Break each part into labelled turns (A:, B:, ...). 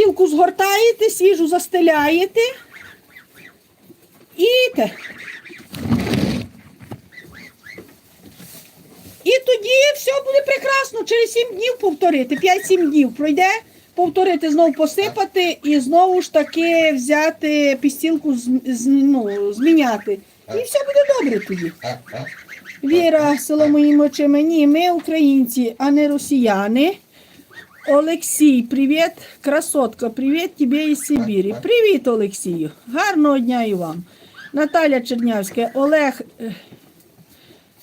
A: постілку згортаєте, свіжу застеляєте. І те. І тоді все буде прекрасно. Через 7 днів повторити. 5-7 днів пройде, повторити, знову посипати і знову ж таки взяти пістілку, з- ну, зміняти. І все буде добре тоді. Віра, село моїм очима. Ні, ми українці, а не росіяни. Олексій, привіт, красотка, привіт тебе із Сибірі. Привіт, Олексію. Гарного дня і вам. Наталя Чернявська, Олег, е,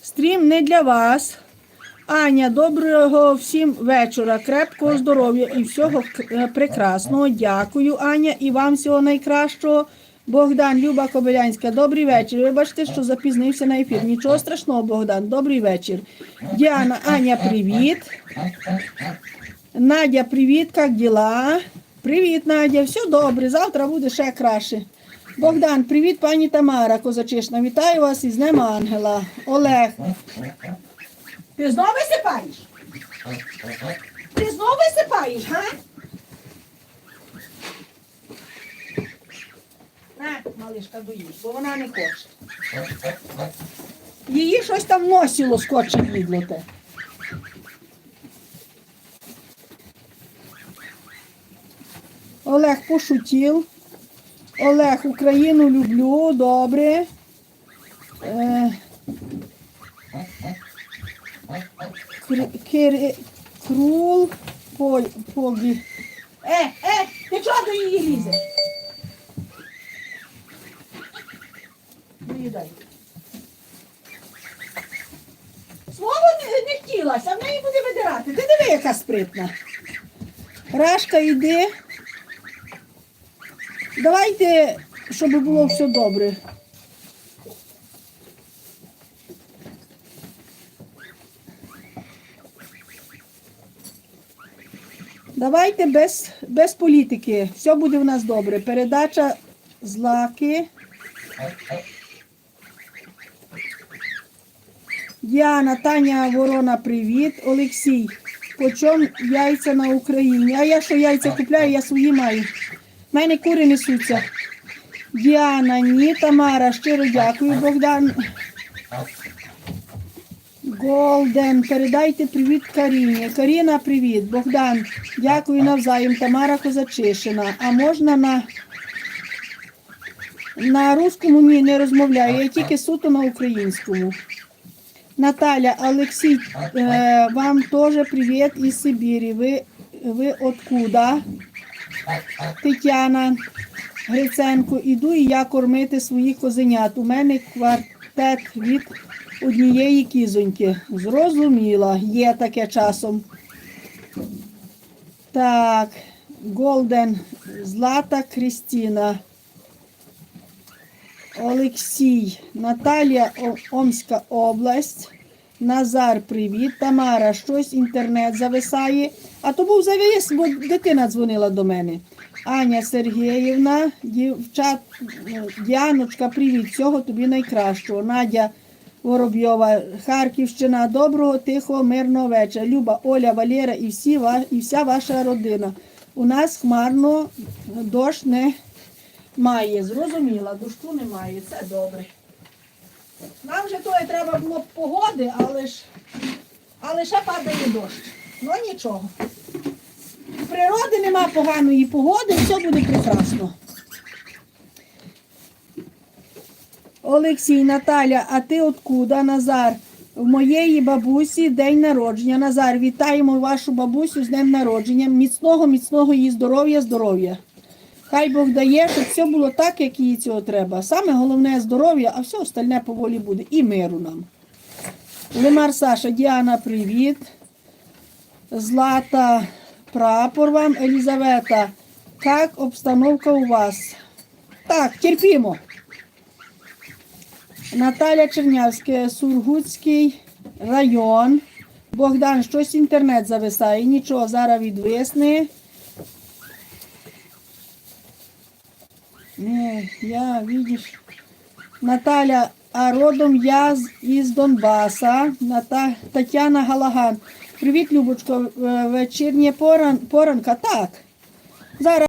A: стрім не для вас. Аня, доброго всім вечора, крепкого здоров'я і всього е, прекрасного. Дякую, Аня, і вам всього найкращого. Богдан, Люба Кобилянська, добрий вечір. Вибачте, що запізнився на ефір. Нічого страшного, Богдан, добрий вечір. Діана, Аня, привіт. Надя, привіт, як діла? Привіт, Надя, все добре, завтра буде ще краще. Богдан, привіт, пані Тамара Козачишна. Вітаю вас із Днем Ангела. Олег. Ти знову висипаєш? Ти знову висипаєш, га? На, малишка, доїж, бо вона не хоче. Її щось там в носі лоскоче відлоте. Олег пошутів. Олег, Україну люблю, добре. Е, кр- кир- крул поль, погі. Е, е, ти чого до її лізеш? Доїдай. Слово не, не хотілося, в неї буде видирати. Ти диви, яка спритна. Рашка, йди. Давайте, щоб було все добре. Давайте без, без політики. Все буде в нас добре. Передача злаки. Діана, Таня Ворона, привіт. Олексій. Почом яйця на Україні? А я що яйця купляю, я свої маю. В мене кури несуться. Діана, ні, Тамара, щиро дякую, Богдан. Голден, передайте привіт Каріні. Каріна, привіт. Богдан, дякую навзаєм. Тамара Козачишина. А можна на, на русскому ні, не розмовляю, я тільки суто на українському. Наталя, Олексій, е, вам теж привіт із Сибірі. Ви, ви откуда? Тетяна Гриценко, іду і я кормити своїх козенят. У мене квартет від однієї кізоньки. Зрозуміла, є таке часом. Так, Голден, Злата Крістіна. Олексій, Наталія Омська область. Назар, привіт. Тамара, щось інтернет зависає. А то був завис, бо дитина дзвонила до мене. Аня Сергіївна, дівчат, Діаночка, привіт, всього тобі найкращого. Надя Воробйова, Харківщина, доброго, тихого, мирного вечора. Люба, Оля, Валера і, всі, і вся ваша родина. У нас хмарно дощ не має. Зрозуміла, дощу немає, це добре. Нам же тої треба було б погоди, але ж але ще падає дощ. Ну нічого. В природи нема поганої погоди, все буде прекрасно. Олексій, Наталя, а ти откуда, Назар? В моєї бабусі день народження. Назар, вітаємо вашу бабусю з днем народження. Міцного, міцного її здоров'я, здоров'я. Хай Бог дає, щоб все було так, як їй цього треба. Саме головне здоров'я, а все остальне поволі буде. І миру нам. Лимар Саша, Діана, привіт. Злата, прапор вам, Елізавета. Як обстановка у вас? Так, терпімо. Наталя Чернявська, Сургутський район. Богдан, щось інтернет зависає. Нічого, зараз відвисне. Не, я, видишь. Наталя, а родом я з- із Донбаса. Ната... Тетяна Галаган. Привіт, Любочко. Е, Вечірнє поран... поранка. Так. Зараз